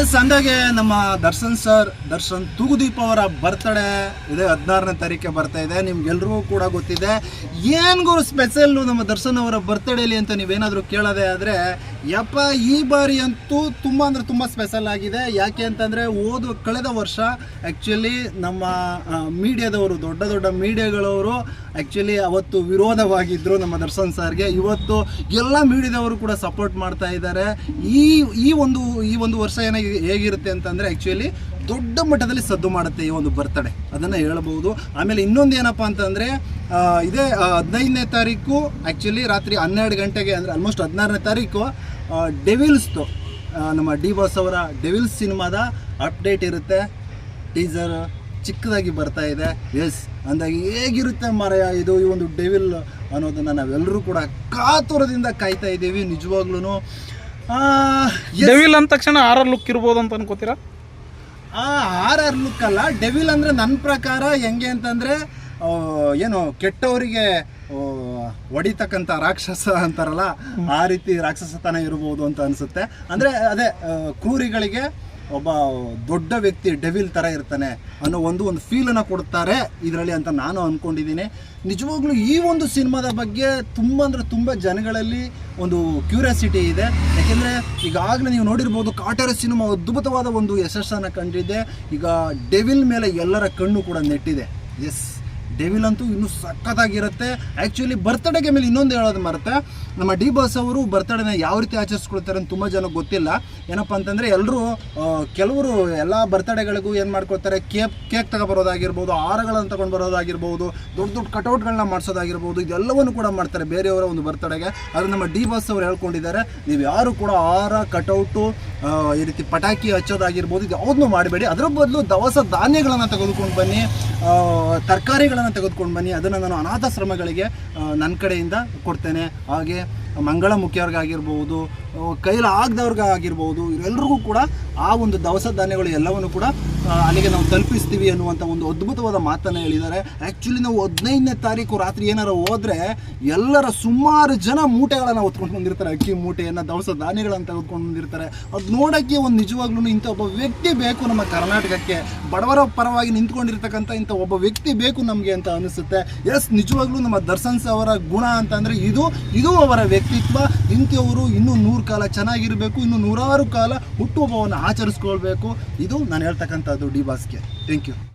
S ಅಂದಾಗೆ ನಮ್ಮ Darshan sir, Darshan Thoogudeep ಅವರ ಬರ್ತಡೇ ಇದೆ, ಹದಿನಾರನೇ ತಾರೀಕೆ ಬರ್ತಾ ಇದೆ. ನಿಮ್ಗೆಲ್ರಿಗೂ ಕೂಡ ಗೊತ್ತಿದೆ. ಏನು ಸ್ಪೆಷಲ್ಲು ಸ್ಪೆಷಲ್ ನಮ್ಮ ದರ್ಶನ್ ಅವರ ಬರ್ತಡೇಲಿ ಅಂತ ನೀವೇನಾದರೂ ಕೇಳೋದೇ ಆದರೆ, ಯಪ್ಪ, ಈ ಬಾರಿ ಅಂತೂ ತುಂಬ ಅಂದರೆ ತುಂಬ ಸ್ಪೆಷಲ್ ಆಗಿದೆ. ಯಾಕೆ ಅಂತಂದರೆ ಓದು ಕಳೆದ ವರ್ಷ ಆ್ಯಕ್ಚುಲಿ ನಮ್ಮ ಮೀಡಿಯಾದವರು, ದೊಡ್ಡ ದೊಡ್ಡ ಮೀಡಿಯಾಗಳವರು ಆ್ಯಕ್ಚುಲಿ ಅವತ್ತು ವಿರೋಧವಾಗಿದ್ದರು ನಮ್ಮ ದರ್ಶನ್ ಸರ್ಗೆ. ಇವತ್ತು ಎಲ್ಲ ಮೀಡಿಯಾದವರು ಕೂಡ ಸಪೋರ್ಟ್ ಮಾಡ್ತಾ ಇದ್ದಾರೆ. ಈ ಈ ಒಂದು ಈ ಒಂದು ವರ್ಷ ಏನಾಗಿ ಹೇಗಿರುತ್ತೆ ಅಂತಂದರೆ ಆ್ಯಕ್ಚುಲಿ ದೊಡ್ಡ ಮಟ್ಟದಲ್ಲಿ ಸದ್ದು ಮಾಡುತ್ತೆ ಈ ಒಂದು ಬರ್ತಡೆ. ಅದನ್ನು ಹೇಳಬಹುದು. ಆಮೇಲೆ ಇನ್ನೊಂದು ಏನಪ್ಪ ಅಂತಂದರೆ ಇದೇ ಹದಿನೈದನೇ ತಾರೀಕು ಆ್ಯಕ್ಚುಲಿ ರಾತ್ರಿ ಹನ್ನೆರಡು ಗಂಟೆಗೆ ಅಂದರೆ ಆಲ್ಮೋಸ್ಟ್ ಹದಿನಾರನೇ ತಾರೀಕು ಡೆವಿಲ್ಸ್ದು ನಮ್ಮ ಡಿ ಬಾಸ್ ಅವರ ಡೆವಿಲ್ಸ್ ಸಿನಿಮಾದ ಅಪ್ಡೇಟ್ ಇರುತ್ತೆ. ಟೀಸರ್ ಚಿಕ್ಕದಾಗಿ ಬರ್ತಾ ಇದೆ. ಎಸ್ ಅಂದಾಗಿ ಹೇಗಿರುತ್ತೆ ಮರಯ ಇದು ಈ ಒಂದು ಡೆವಿಲ್ ಅನ್ನೋದನ್ನು ನಾವೆಲ್ಲರೂ ಕೂಡ ಕಾತುರದಿಂದ ಕಾಯ್ತಾ ಇದ್ದೀವಿ. ನಿಜವಾಗ್ಲೂ ಡೆವಿಲ್ ಅಂದ ತಕ್ಷಣ ಆರ್ ಆರ್ ಲುಕ್ ಇರ್ಬೋದು ಅಂತ ಅನ್ಕೋತೀರಾ? ಆ ಆರ್ ಆರ್ ಲುಕ್ ಅಲ್ಲ. ಡೆವಿಲ್ ಅಂದರೆ ನನ್ನ ಪ್ರಕಾರ ಹೆಂಗೆ ಅಂತಂದರೆ ಏನು ಕೆಟ್ಟವರಿಗೆ ಹೊಡಿತಕ್ಕಂಥ ರಾಕ್ಷಸ ಅಂತಾರಲ್ಲ ಆ ರೀತಿ ರಾಕ್ಷಸತನ ಇರ್ಬೋದು ಅಂತ ಅನಿಸುತ್ತೆ. ಅಂದರೆ ಅದೇ ಕ್ರೂರಿಗಳಿಗೆ ಒಬ್ಬ ದೊಡ್ಡ ವ್ಯಕ್ತಿ ಡೆವಿಲ್ ಥರ ಇರ್ತಾನೆ ಅನ್ನೋ ಒಂದು ಒಂದು ಫೀಲನ್ನು ಕೊಡ್ತಾರೆ ಇದರಲ್ಲಿ ಅಂತ ನಾನು ಅಂದ್ಕೊಂಡಿದ್ದೀನಿ ನಿಜವಾಗ್ಲೂ ಈ ಒಂದು ಸಿನಿಮಾದ ಬಗ್ಗೆ ತುಂಬ ಅಂದರೆ ತುಂಬ ಜನಗಳಲ್ಲಿ ಒಂದು ಕ್ಯೂರಿಯಾಸಿಟಿ ಇದೆ. ಯಾಕೆಂದರೆ ಈಗಾಗಲೇ ನೀವು ನೋಡಿರ್ಬೋದು ಕಾಟಾರ ಸಿನಿಮಾ ಅದ್ಭುತವಾದ ಒಂದು ಯಶಸ್ಸನ್ನು ಕಂಡಿದೆ. ಈಗ ಡೆವಿಲ್ ಮೇಲೆ ಎಲ್ಲರ ಕಣ್ಣು ಕೂಡ ನೆಟ್ಟಿದೆ. ಎಸ್ ಡೆವಿಲ್ ಅಂತೂ ಇನ್ನೂ ಸಖತ್ತಾಗಿರುತ್ತೆ. ಆ್ಯಕ್ಚುಲಿ ಬರ್ತ್ಡೇಗೆ ಮೇಲೆ ಇನ್ನೊಂದು ಹೇಳೋದು ಮರುತ್ತೆ ನಮ್ಮ ಡಿ ಬಾಸ್ ಅವರು ಬರ್ತ್ಡೇನ ಯಾವ ರೀತಿ ಆಚರಿಸ್ಕೊಳ್ತಾರೆ ಅಂತ ತುಂಬ ಜನಕ್ಕೆ ಗೊತ್ತಿಲ್ಲ. ಏನಪ್ಪ ಅಂತಂದರೆ ಎಲ್ಲರೂ ಕೆಲವರು ಎಲ್ಲ ಬರ್ತ್ಡೇಗಳಿಗೂ ಏನು ಮಾಡ್ಕೊಳ್ತಾರೆ ಕೇಕ್ ಕೇಕ್ ತಗೊಬರೋದಾಗಿರ್ಬೋದು, ಹಾರಗಳನ್ನು ತಗೊಂಡು ಬರೋದಾಗಿರ್ಬೋದು ದೊಡ್ಡ ದೊಡ್ಡ ಕಟೌಟ್ಗಳನ್ನ ಮಾಡಿಸೋದಾಗಿರ್ಬೋದು, ಇದೆಲ್ಲವನ್ನು ಕೂಡ ಮಾಡ್ತಾರೆ ಬೇರೆಯವರ ಒಂದು ಬರ್ತ್ಡೇಗೆ ಆದರೆ ನಮ್ಮ ಡಿ ಬಾಸ್ ಅವರು ಹೇಳ್ಕೊಂಡಿದ್ದಾರೆ, ನೀವು ಯಾರು ಕೂಡ ಹಾರ ಕಟೌಟು ಈ ರೀತಿ ಪಟಾಕಿ ಹಚ್ಚೋದಾಗಿರ್ಬೋದು, ಇದು ಯಾವುದನ್ನು ಮಾಡಬೇಡಿ. ಅದರ ಬದಲು ದವಸ ಧಾನ್ಯಗಳನ್ನು ತೆಗೆದುಕೊಂಡು ಬನ್ನಿ ತರಕಾರಿಗಳನ್ನು ತೆಗೆದುಕೊಂಡು ಬನ್ನಿ. ಅದನ್ನು ನಾನು ಅನಾಥಾಶ್ರಮಗಳಿಗೆ ನನ್ನ ಕಡೆಯಿಂದ ಕೊಡ್ತೇನೆ. ಹಾಗೆ ಮಂಗಳ ಮುಖ್ಯವ್ರಿಗಾಗಿರ್ಬೋದು ಕೈಲಾಗದವ್ರಿಗಾಗಿರ್ಬೋದು ಇವರೆಲ್ಲರಿಗೂ ಕೂಡ ಆ ಒಂದು ದವಸ ಧಾನ್ಯಗಳು ಎಲ್ಲವನ್ನು ಕೂಡ ಅಲ್ಲಿಗೆ ನಾವು ತಲುಪಿಸ್ತೀವಿ ಅನ್ನುವಂಥ ಒಂದು ಅದ್ಭುತವಾದ ಮಾತನ್ನು ಹೇಳಿದ್ದಾರೆ. ಆ್ಯಕ್ಚುಲಿ ನಾವು ಹದಿನೈದನೇ ತಾರೀಕು ರಾತ್ರಿ ಏನಾರು ಹೋದರೆ ಎಲ್ಲರ ಸುಮಾರು ಜನ ಮೂಟೆಗಳನ್ನು ಹೊತ್ಕೊಂಡು ಬಂದಿರ್ತಾರೆ. ಅಕ್ಕಿ ಮೂಟೆಯನ್ನು ದವಸ ಧಾನ್ಯಗಳನ್ನು ತೆಗೆದುಕೊಂಡು ಬಂದಿರ್ತಾರೆ. ಅದು ನೋಡೋಕ್ಕೆ ಒಂದು ನಿಜವಾಗ್ಲೂ ಇಂಥ ಒಬ್ಬ ವ್ಯಕ್ತಿ ಬೇಕು ನಮ್ಮ ಕರ್ನಾಟಕಕ್ಕೆ. ಬಡವರ ಪರವಾಗಿ ನಿಂತ್ಕೊಂಡಿರ್ತಕ್ಕಂಥ ಇಂಥ ಒಬ್ಬ ವ್ಯಕ್ತಿ ಬೇಕು ನಮಗೆ ಅಂತ ಅನಿಸುತ್ತೆ. ಎಸ್ ನಿಜವಾಗ್ಲೂ ನಮ್ಮ ದರ್ಶನ್ ಅವರ ಗುಣ ಅಂತಂದರೆ ಇದು ಇದು ಅವರ ವ್ಯಕ್ತಿತ್ವ. ಇಂಥವರು ಇನ್ನೂ ನೂರು ಕಾಲ ಚೆನ್ನಾಗಿರಬೇಕು, ಇನ್ನೂ ನೂರಾರು ಕಾಲ ಹುಟ್ಟುಹಬ್ಬವನ್ನು ಆಚರಿಸ್ಕೊಳ್ಬೇಕು. ಇದು ನಾನು बता तो डी बास्किया थैंक यू